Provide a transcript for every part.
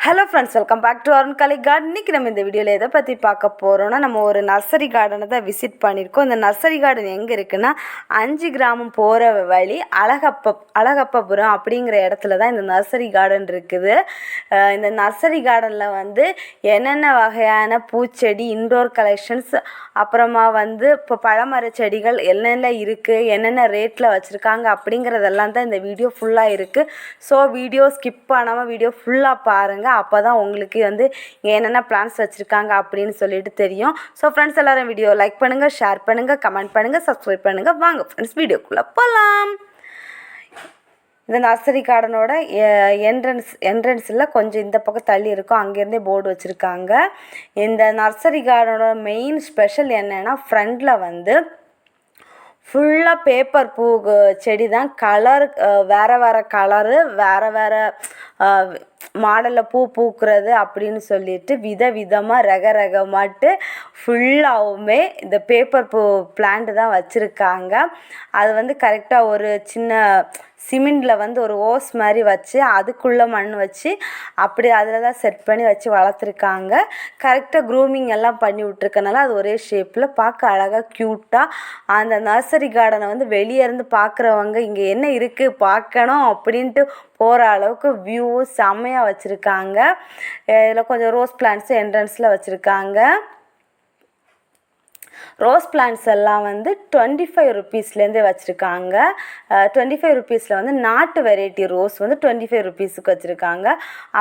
Hello friends welcome back to Arun Kalai garden இன்றைக்கி நம்ம இந்த வீடியோவில் எதை பற்றி பார்க்க போகிறோம்னா நம்ம ஒரு நர்சரி கார்டனை தான் விசிட் பண்ணியிருக்கோம். இந்த நர்சரி கார்டன் எங்கே இருக்குன்னா அஞ்சு கிராமம் போகிற வழி அழகப்ப அழகப்பபுரம் அப்படிங்கிற இடத்துல தான் இந்த நர்சரி கார்டன் இருக்குது. இந்த நர்சரி கார்டனில் வந்து என்னென்ன வகையான பூச்செடி இன்டோர் கலெக்ஷன்ஸ் அப்புறமா வந்து இப்போ பழமர செடிகள் என்னென்ன இருக்குது என்னென்ன ரேட்டில் வச்சுருக்காங்க அப்படிங்கிறதெல்லாம் தான் இந்த வீடியோ ஃபுல்லாக இருக்குது ஸோ வீடியோ ஸ்கிப் பண்ணாமல் வீடியோ ஃபுல்லாக பாருங்கள் அப்போ தான் உங்களுக்கு வந்து இங்கே என்னென்ன பிளான்ஸ் வச்சுருக்காங்க அப்படின்னு சொல்லிட்டு தெரியும். ஸோ ஃப்ரெண்ட்ஸ் எல்லோரும் வீடியோ லைக் பண்ணுங்கள் ஷேர் பண்ணுங்கள் கமெண்ட் பண்ணுங்கள் சப்ஸ்கிரைப் பண்ணுங்கள் வாங்க ஃப்ரெண்ட்ஸ் வீடியோக்குள்ளே போகலாம் இந்த நர்சரி கார்டனோட என்ட்ரன்ஸ் என்ட்ரன்ஸில் கொஞ்சம் இந்த பக்கம் தள்ளி இருக்கும். அங்கேருந்தே போர்டு வச்சுருக்காங்க. இந்த நர்சரி கார்டனோட மெயின் ஸ்பெஷல் என்னென்னா ஃப்ரண்டில் வந்து ஃபுல்லாக பேப்பர் பூ செடி தான். கலர் வேறு வேறு கலரு வேறு வேறு மாடலில் பூ பூக்கிறது அப்படின்னு சொல்லிட்டு வித விதமாக ரக ரகமாட்டு ஃபுல்லாகவுமே இந்த பேப்பர் பூ பிளான்ட்டு தான் வச்சுருக்காங்க. அது வந்து கரெக்டாக ஒரு சின்ன சிமெண்டில் வந்து ஒரு ஓஸ் மாதிரி வச்சு அதுக்குள்ளே மண் வச்சு அப்படி அதில் தான் செட் பண்ணி வச்சு வளர்த்துருக்காங்க. கரெக்டாக க்ரூமிங் எல்லாம் பண்ணி விட்ருக்கனால அது ஒரே ஷேப்பில் பார்க்க அழகாக க்யூட்டாக அந்த நர்சரி கார்டனை வந்து வெளியே இருந்து பார்க்குறவங்க இங்கே என்ன இருக்குது பார்க்கணும் அப்படின்ட்டு போகிற அளவுக்கு வியூவும் செம்மையாக வச்சுருக்காங்க. இதில் கொஞ்சம் ரோஸ் பிளான்ட்ஸும் என்ட்ரன்ஸில் வச்சுருக்காங்க. ரோஸ் பிளான்ட்ஸ் எல்லாம் வந்து டுவெண்ட்டி ஃபைவ் ருபீஸ்லேருந்தே வச்சுருக்காங்க. டுவெண்ட்டி ஃபைவ் ருபீஸில் வந்து நாட்டு வெரைட்டி ரோஸ் வந்து டுவெண்ட்டி ஃபைவ் ருபீஸுக்கு வச்சுருக்காங்க.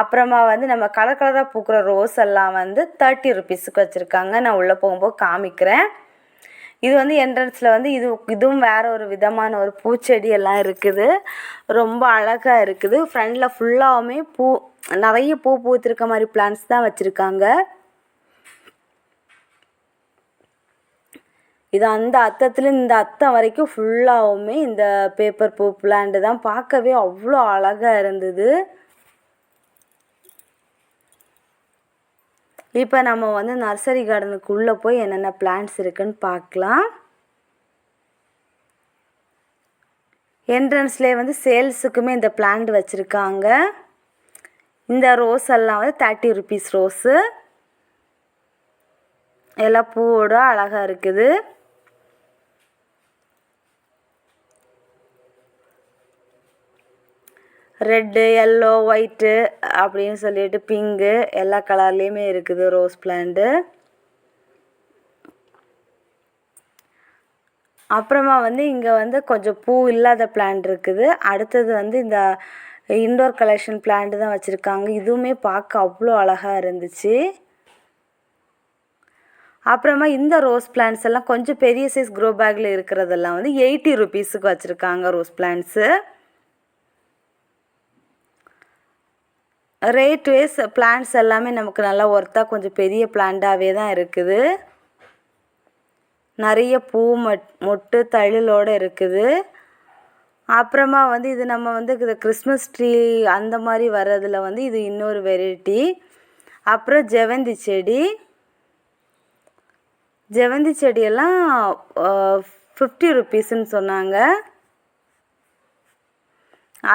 அப்புறமா வந்து நம்ம கலர் கலராக பூக்கிற ரோஸ் எல்லாம் வந்து தேர்ட்டி ருபீஸுக்கு வச்சுருக்காங்க. நான் உள்ளே போகும்போது காமிக்கிறேன். இது வந்து என்ட்ரன்ஸில் வந்து இது இதுவும் வேறு ஒரு விதமான ஒரு பூச்செடி எல்லாம் இருக்குது. ரொம்ப அழகாக இருக்குது. ஃப்ரண்டில் ஃபுல்லாகவுமே பூ நிறைய பூ பூத்திருக்க மாதிரி பிளான்ஸ் தான் வச்சுருக்காங்க. இது அந்த அத்தத்தில் இந்த அத்தம் வரைக்கும் ஃபுல்லாகவுமே இந்த பேப்பர் பூ பிளான்ட்டு தான். பார்க்கவே அவ்வளோ அழகாக இருந்தது. இப்போ நம்ம வந்து நர்சரி கார்டனுக்குள்ளே போய் என்னென்ன பிளான்ட்ஸ் இருக்குன்னு பார்க்கலாம். என்ட்ரன்ஸ்லேயே வந்து சேல்ஸுக்குமே இந்த பிளான்ட் வச்சுருக்காங்க. இந்த ரோஸ் எல்லாம் வந்து தேர்ட்டி ருபீஸ் ரோஸு எல்லாம் பூவோட அழகாக இருக்குது. ரெட்டு எல்லோ ஒயிட்டு அப்படின்னு சொல்லிட்டு பிங்கு எல்லா கலர்லேயுமே இருக்குது ரோஸ் பிளான்ட்டு அப்புறமா வந்து இங்கே வந்து கொஞ்சம் பூ இல்லாத பிளான்ட் இருக்குது. அடுத்தது வந்து இந்த இன்டோர் கலெக்ஷன் பிளான்ட் தான் வச்சுருக்காங்க. இதுவுமே பார்க்க அவ்வளோ அழகாக இருந்துச்சு. அப்புறமா இந்த ரோஸ் பிளான்ட்ஸ் எல்லாம் கொஞ்சம் பெரிய சைஸ் க்ரோ பேக்கில் இருக்கிறதெல்லாம் வந்து எயிட்டி ருபீஸுக்கு வச்சுருக்காங்க rose plants rate wise plants எல்லாமே நமக்கு நல்லா ஒர்த்தாக கொஞ்சம் பெரிய பிளான்ட்டாகவே தான் இருக்குது. நிறைய பூ மட் மொட்டு தழிலோடு இருக்குது. அப்புறமா வந்து இது நம்ம வந்து இது கிறிஸ்மஸ் ட்ரீ அந்த மாதிரி வர்றதில் வந்து இது இன்னொரு வெரைட்டி அப்புறம் ஜெவந்தி செடி. ஜெவந்தி செடியெல்லாம் ஃபிஃப்டி ருபீஸுன்னு சொன்னாங்க.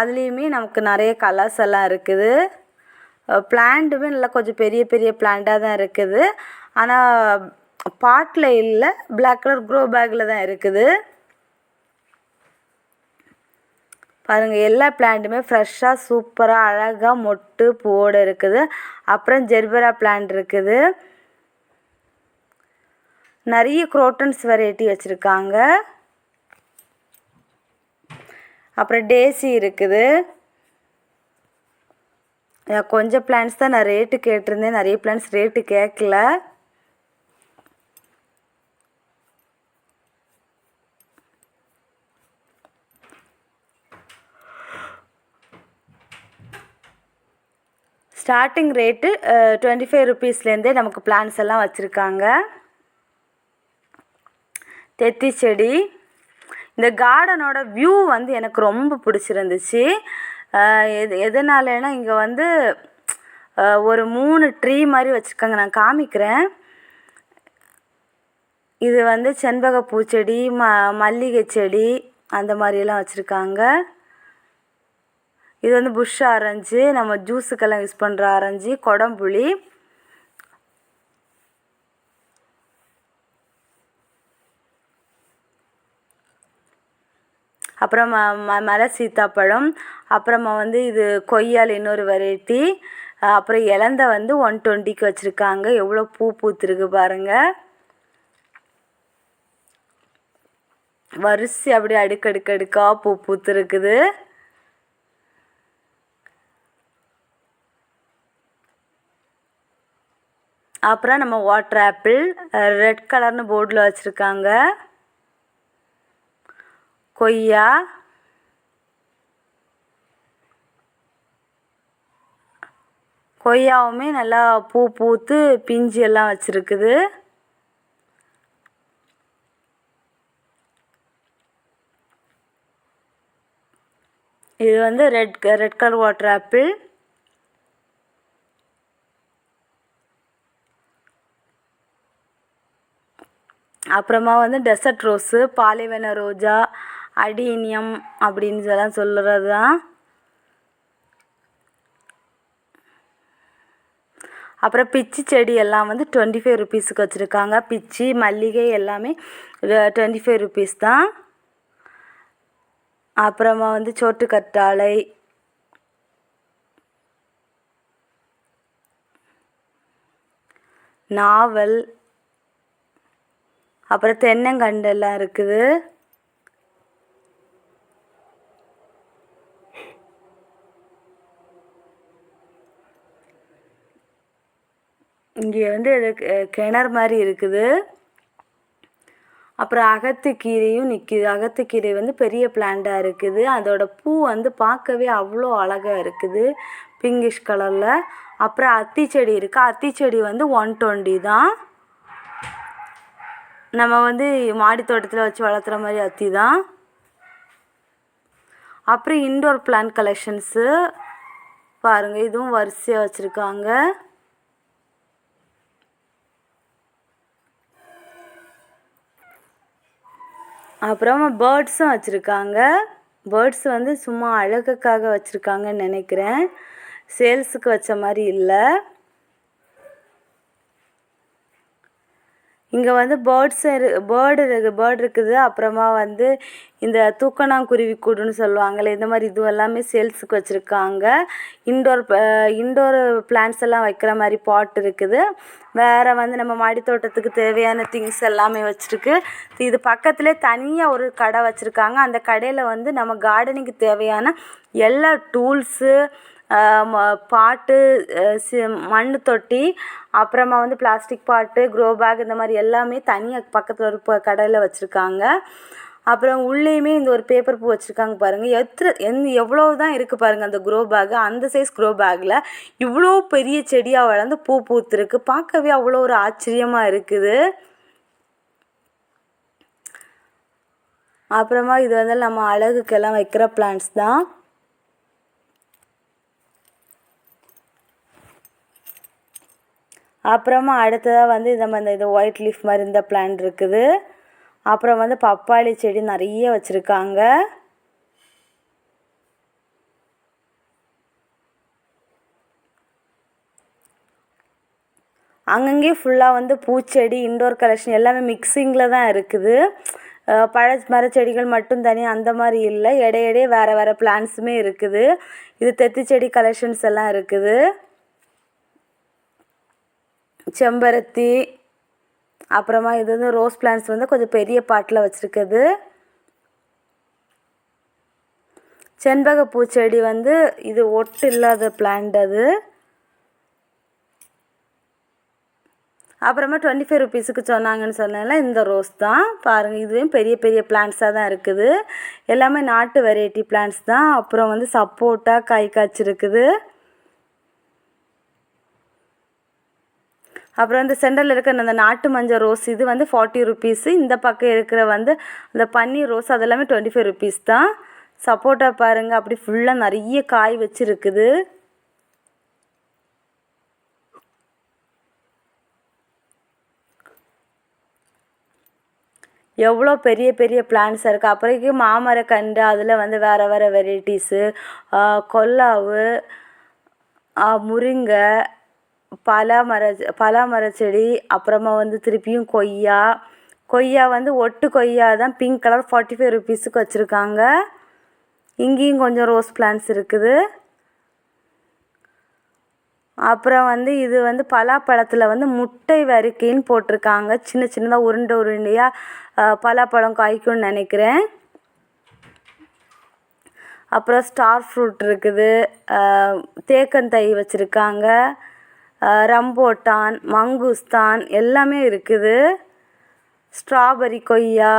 அதுலேயுமே நமக்கு நிறைய கலர்ஸ் எல்லாம் இருக்குது. பிளான்ட்டுமே நல்லா கொஞ்சம் பெரிய பெரிய பிளான்ட்டாக தான் இருக்குது. ஆனால் பாட்டில் இல்லை பிளாக் கலர் க்ரோ பேக்கில் தான் இருக்குது. பாருங்கள் எல்லா பிளான்ட்டுமே ஃப்ரெஷ்ஷாக சூப்பராக அழகாக மொட்டு பூவோடு இருக்குது. அப்புறம் ஜெர்பரா பிளான்ட் இருக்குது. நிறைய குரோட்டன்ஸ் வெரைட்டி வச்சுருக்காங்க. அப்புறம் டேசி இருக்குது. கொஞ்சம் பிளான்ஸ் தான் நான் ரேட்டு கேட்டிருந்தேன். நிறைய பிளான்ஸ் ரேட்டு கேட்கல. ஸ்டார்டிங் ரேட்டு டுவெண்ட்டி ஃபைவ் ருபீஸ்லேருந்தே நமக்கு பிளான்ஸ் எல்லாம் வச்சுருக்காங்க. தெத்தி செடி இந்த கார்டனோட வியூ வந்து எனக்கு ரொம்ப பிடிச்சிருந்துச்சு. எது எதனாலனா இங்கே வந்து ஒரு மூணு ட்ரீ மாதிரி வச்சுருக்காங்க நான் காமிக்கிறேன். இது வந்து செண்பக பூச்செடி ம மல்லிகை செடி அந்த மாதிரியெல்லாம் வச்சுருக்காங்க. இது வந்து புஷ் ஆரஞ்சு நம்ம ஜூஸுக்கெல்லாம் யூஸ் பண்ணுற ஆரஞ்சு கொடம்புளி. அப்புறம் ம ம மலை சீத்தாப்பழம் அப்புறமா வந்து இது கொய்யால் இன்னொரு வெரைட்டி அப்புறம் இலந்த வந்து ஒன் டுவெண்ட்டிக்கு வச்சுருக்காங்க. எவ்வளோ பூ பூத்துருக்கு பாருங்கள் வரிசை அப்படியே அடுக்கடுக்கடுக்காக பூ பூத்துருக்குது. அப்புறம் நம்ம வாட்டர் ஆப்பிள் ரெட் கலர்னு போர்டில் வச்சுருக்காங்க. கொய்யா கொய்யாவுமே நல்லா பூ பூத்து பிஞ்சு எல்லாம் வச்சுருக்குது. இது வந்து red red colour water apple. அப்புறமா வந்து டெசர்ட் ரோஸு பாலைவன ரோஜா அடினியம் அப்படின்னு சொல்லலாம் சொல்கிறது தான் அப்புறம் பிச்சி செடி எல்லாம் வந்து டுவெண்ட்டி ஃபைவ் ருபீஸுக்கு வச்சுருக்காங்க. பிச்சி மல்லிகை எல்லாமே டுவெண்ட்டி ஃபைவ் ருபீஸ் தான். அப்புறமா வந்து சோட்டு கற்றாழை நாவல். அப்புறம் தென்னங்கண்டெல்லாம் இருக்குது. இங்கே வந்து கிணறு மாதிரி இருக்குது. அப்புறம் அகத்துக்கீரையும் நிற்கிது அகத்துக்கீரை வந்து பெரிய பிளான்ட்டாக இருக்குது. அதோட பூ வந்து பார்க்கவே அவ்வளோ அழகாக இருக்குது. பிங்கிஷ் கலரில் அப்புறம் அத்தி செடி இருக்குது அத்தி செடி வந்து ஒன் டுவெண்ட்டி தான். நம்ம வந்து மாடி தோட்டத்தில் வச்சு வளர்த்துற மாதிரி அத்தி தான். அப்புறம் இன்டோர் பிளான்ட் கலெக்ஷன்ஸு பாருங்கள் இதுவும் வரிசையாக வச்சுருக்காங்க. அப்புறமா பேர்ட்ஸும் வச்சுருக்காங்க. பேர்ட்ஸ் வந்து சும்மா அழகுக்காக வச்சுருக்காங்கன்னு நினைக்கிறேன். சேல்ஸுக்கு வச்ச மாதிரி இல்லை. இங்கே வந்து பேர்ட்ஸ் இரு பேர்டு இருக்கு பேர்டு இருக்குது. அப்புறமா வந்து இந்த தூக்கணாங்குருவி கூடுன்னு சொல்லுவாங்கள்ல இந்த மாதிரி இது எல்லாமே சேல்ஸுக்கு வச்சுருக்காங்க. இன்டோர் இன்டோர் பிளான்ஸ் எல்லாம் வைக்கிற மாதிரி பாட் இருக்குது. வேறு வந்து நம்ம மாடி தோட்டத்துக்கு தேவையான திங்ஸ் எல்லாமே வச்சுருக்கு. இது பக்கத்துலேயே தனியாக ஒரு கடை வச்சுருக்காங்க. அந்த கடையில் வந்து நம்ம கார்டனிங்க்கு தேவையான எல்லா டூல்ஸு பாட்டு மண் தொட்டி அப்புறமா வந்து பிளாஸ்டிக் பாட்டு க்ரோ பேக் இந்த மாதிரி எல்லாமே தனியாக பக்கத்தில் ஒரு கடையில் வச்சுருக்காங்க. அப்புறம் உள்ளேயுமே இந்த ஒரு பேப்பர் பூ வச்சுருக்காங்க பாருங்கள் எத்தனை எந் எவ்வளோ தான் இருக்குது பாருங்கள் அந்த க்ரோ பேக்கு அந்த சைஸ் க்ரோ பேக்கில் இவ்வளோ பெரிய செடியாக வளர்ந்து பூ பூத்துருக்கு. பார்க்கவே அவ்வளோ ஒரு ஆச்சரியமாக இருக்குது. அப்புறமா இது வந்து நம்ம அழகுக்கெல்லாம் வைக்கிற பிளான்ஸ் தான். அப்புறமா அடுத்ததாக வந்து இந்த மாதிரி இந்த இது ஒயிட் லீஃப் மாதிரி இந்த பிளான்ட் இருக்குது. அப்புறம் வந்து பப்பாளி செடி நிறைய வச்சுருக்காங்க. அங்கங்கே ஃபுல்லாக வந்து பூச்செடி இண்டோர் கலெக்ஷன் எல்லாமே மிக்சிங்கில் தான் இருக்குது. பழ மரச்செடிகள் மட்டும் தனியாக அந்த மாதிரி இல்லை. இடையிடையே வேறு வேறு பிளான்ஸுமே இருக்குது. இது தெத்தி செடி கலெக்ஷன்ஸ் எல்லாம் இருக்குது. செம்பருத்தி அப்புறமா இது வந்து ரோஸ் பிளான்ஸ் வந்து கொஞ்சம் பெரிய பாட்டில் வச்சுருக்குது. செண்பக பூச்செடி வந்து இது ஒட்டு இல்லாத பிளான்ட் அது. அப்புறமா டுவெண்ட்டி ஃபைவ் ருபீஸுக்கு சொன்னாங்கன்னு சொன்னால இந்த ரோஸ் தான். பாருங்கள் இதுவும் பெரிய பெரிய பிளான்ட்ஸாக தான் இருக்குது. எல்லாமே நாட்டு வெரைட்டி பிளான்ட்ஸ் தான். அப்புறம் வந்து சப்போட்டா காய் காய்ச்சிருக்குது. அப்புறம் இந்த சென்டரில் இருக்கிற அந்த நாட்டு மஞ்சள் ரோஸ் இது வந்து ஃபார்ட்டி ருபீஸு இந்த பக்கம் இருக்கிற வந்து அந்த பன்னீர் ரோஸ் அதெல்லாமே டுவெண்ட்டி ஃபைவ் ருபீஸ் தான். சப்போட்டா பாருங்கள் அப்படி ஃபுல்லாக நிறைய காய் வச்சுருக்குது. எவ்வளோ பெரிய பெரிய பிளான்ட்ஸ் இருக்குது அப்புறக்கு மாமரக்கன்று அதில் வந்து வேறு வேறு வெரைட்டிஸு கொல்லாவு முருங்கை பலா மர பலா மரச்செடி அப்புறமா வந்து திருப்பியும் கொய்யா. கொய்யா வந்து ஒட்டு கொய்யா தான் பிங்க் கலர் ஃபார்ட்டி ஃபைவ் ருபீஸுக்கு வச்சுருக்காங்க. இங்கேயும் கொஞ்சம் ரோஸ் பிளான்ஸ் இருக்குது. அப்புறம் வந்து இது வந்து பலாப்பழத்தில் வந்து முட்டை வரிக்கைன்னு போட்டிருக்காங்க. சின்ன சின்னதாக உருண்டை உருண்டையாக பலாப்பழம் காய்க்கும்னு நினைக்கிறேன். அப்புறம் ஸ்டார் ஃப்ரூட் இருக்குது. தேக்கந்தை வச்சுருக்காங்க. ரம்போட்டான் மங்குஸ்தான் எல்லாமே இருக்குது. ஸ்ட்ராபெரி கொய்யா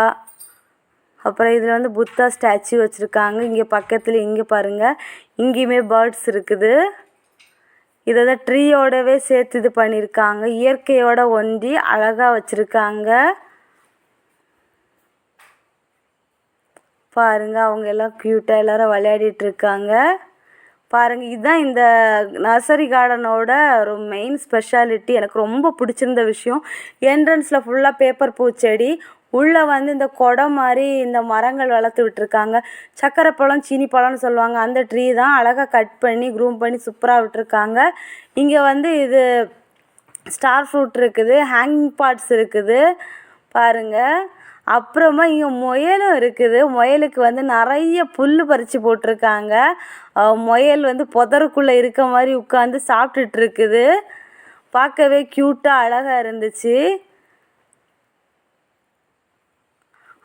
அப்புறம் இதில் வந்து புத்தா ஸ்டாச்சு வச்சுருக்காங்க. இங்கே பக்கத்தில் இங்கே பாருங்கள் இங்கேயுமே பேர்ட்ஸ் இருக்குது. இதை தான் ட்ரீயோடவே சேர்த்து இது பண்ணியிருக்காங்க இயற்கையோட ஒன்றி அழகாக வச்சுருக்காங்க. பாருங்க அவங்க எல்லாம் க்யூட்டாக எல்லாரும் விளையாடிட்டு இருக்காங்க. பாருங்கள் இதுதான் இந்த நர்சரி கார்டனோட ஒரு மெயின் ஸ்பெஷாலிட்டி எனக்கு ரொம்ப பிடிச்சிருந்த விஷயம். என்ட்ரன்ஸில் ஃபுல்லாக பேப்பர் பூச்செடி உள்ளே வந்து இந்த குடம் மாதிரி இந்த மரங்கள் வளர்த்து விட்டுருக்காங்க. சக்கரை பழம் சீனி பழம்னு சொல்லுவாங்க. அந்த ட்ரீ தான் அழகாக கட் பண்ணி க்ரூம் பண்ணி சூப்பராக விட்டுருக்காங்க. இங்கே வந்து இது ஸ்டார் ஃப்ரூட் இருக்குது ஹேங்கிங் பார்ட்ஸ் இருக்குது. பாருங்கள் அப்புறமா இங்கே முயலும் இருக்குது. முயலுக்கு வந்து நிறைய புல் பறித்து போட்டிருக்காங்க. முயல் வந்து புதருக்குள்ளே இருக்க மாதிரி உட்காந்து சாப்பிட்டுட்டு இருக்குது பார்க்கவே க்யூட்டாக அழகாக இருந்துச்சு.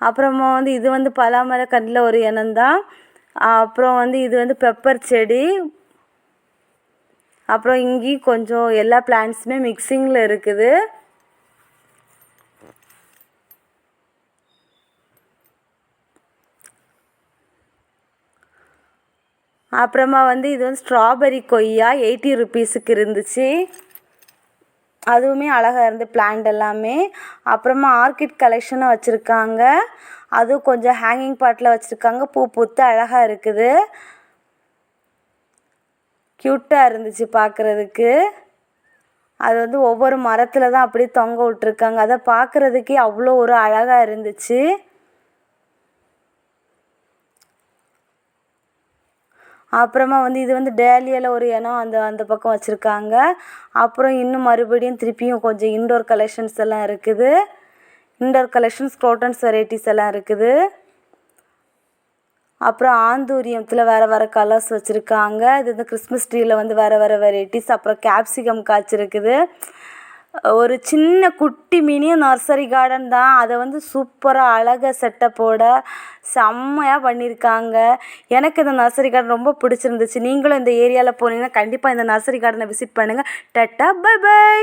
அப்புறமா வந்து இது வந்து பலாமர கண்ணில் ஒரு இனம்தான் அப்புறம் வந்து இது வந்து பெப்பர் செடி. அப்புறம் இங்கேயும் கொஞ்சம் எல்லா பிளான்ட்ஸுமே மிக்சிங்கில் இருக்குது. அப்புறமா வந்து இது வந்து ஸ்ட்ராபெரி கொய்யா எயிட்டி ருபீஸுக்கு இருந்துச்சு. அதுவுமே அழகாக இருந்து பிளான்ட் எல்லாமே. அப்புறமா ஆர்கிட் கலெக்ஷனும் வச்சுருக்காங்க. அதுவும் கொஞ்சம் ஹேங்கிங் பாட்டில் வச்சுருக்காங்க. பூ பூத்து அழகாக இருக்குது. க்யூட்டாக இருந்துச்சு பார்க்குறதுக்கு அது வந்து ஒவ்வொரு மரத்தில் தான் அப்படியே தொங்க விட்ருக்காங்க அதை பார்க்குறதுக்கே அவ்வளோ ஒரு அழகாக இருந்துச்சு. அப்புறமா வந்து இது வந்து டேலியாவில் ஒரு இனம் அந்த அந்த பக்கம் வச்சுருக்காங்க. அப்புறம் இன்னும் மறுபடியும் திருப்பியும் கொஞ்சம் இன்டோர் கலெக்ஷன்ஸ் எல்லாம் இருக்குது. இன்டோர் கலெக்ஷன்ஸ் க்ரோட்டன்ஸ் வெரைட்டிஸ் எல்லாம் இருக்குது. அப்புறம் ஆந்தூரியத்தில் வேறு வேறு கலர்ஸ் வச்சுருக்காங்க. இது வந்து கிறிஸ்மஸ் ட்ரீயில் வந்து வேறு வேறு வெரைட்டிஸ் அப்புறம் கேப்சிகம் காய்ச்சிருக்குது. ஒரு சின்ன குட்டி மினி நர்சரி கார்டன் தான். அதை வந்து சூப்பராக அழகாக செட்டப்போட செம்மையாக பண்ணியிருக்காங்க எனக்கு இந்த நர்சரி கார்டன் ரொம்ப பிடிச்சிருந்துச்சு. நீங்களும் இந்த ஏரியாவில் போனீங்கன்னா கண்டிப்பாக இந்த நர்சரி கார்டனை விசிட் பண்ணுங்கள் டட்டா பை பை